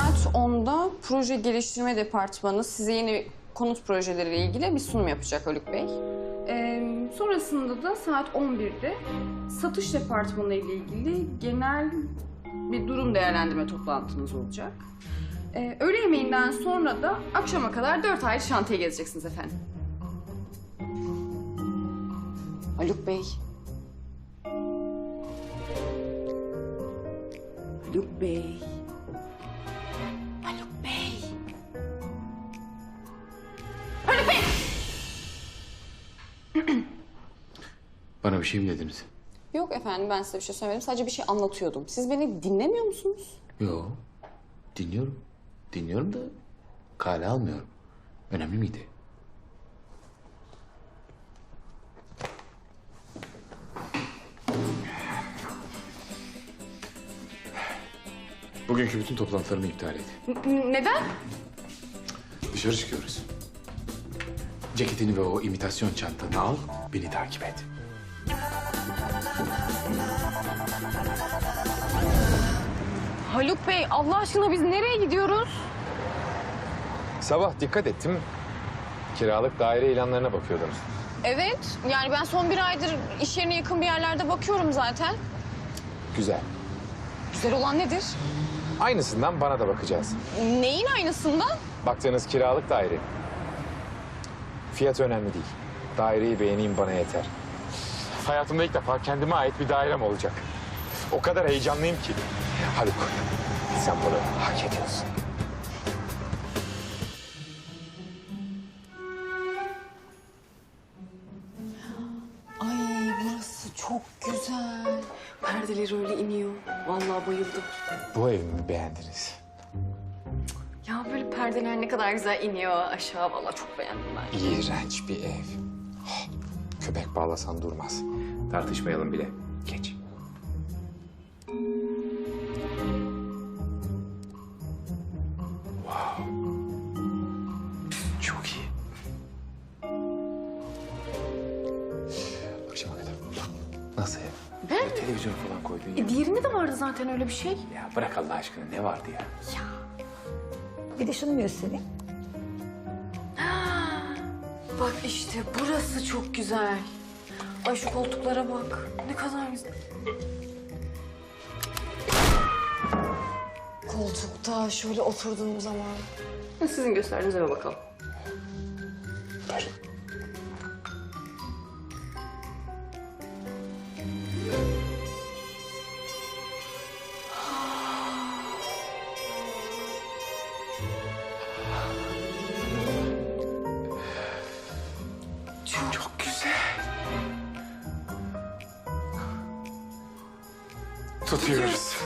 saat 10'da proje geliştirme departmanı size yeni konut projeleriyle ilgili bir sunum yapacak Haluk Bey. Ee, sonrasında da saat 11'de satış departmanı ile ilgili genel bir durum değerlendirme toplantımız olacak. Ee, öğle yemeğinden sonra da akşama kadar dört ayrı şantiye gezeceksiniz efendim. Haluk Bey. Haluk Bey. Bana bir şey mi dediniz? Yok efendim ben size bir şey söylemedim. Sadece bir şey anlatıyordum. Siz beni dinlemiyor musunuz? Yo. Dinliyorum. Dinliyorum da kale almıyorum. Önemli miydi? Bugünkü bütün toplantılarımı iptal et. N- neden? Dışarı çıkıyoruz. Ceketini ve o imitasyon çantanı al, beni takip et. Haluk Bey Allah aşkına biz nereye gidiyoruz? Sabah dikkat ettim. Kiralık daire ilanlarına bakıyordunuz. Evet yani ben son bir aydır iş yerine yakın bir yerlerde bakıyorum zaten. Güzel. Güzel olan nedir? Aynısından bana da bakacağız. Neyin aynısından? Baktığınız kiralık daire. Fiyat önemli değil. Daireyi beğeneyim bana yeter. Hayatımda ilk defa kendime ait bir dairem olacak. O kadar heyecanlıyım ki. Haluk, sen bunu hak ediyorsun. Ay burası çok güzel. Perdeleri öyle iniyor. Vallahi bayıldım. Bu evimi beğendiniz. Ya böyle perdeler ne kadar güzel iniyor aşağı. Vallahi çok beğendim ben. İğrenç bir ev. Köpek bağlasan durmaz. Tartışmayalım bile. Nasıl ev? Ben? Televizyon falan koydun ya. E, diğerinde de vardı zaten öyle bir şey. Ya bırak Allah aşkına ne vardı ya? Bir de şunu göstereyim. Bak işte burası çok güzel. Ay şu koltuklara bak. Ne kadar güzel. Koltukta şöyle oturduğum zaman. Sizin gösterdiğiniz eve bakalım. Ver. Tutuyoruz.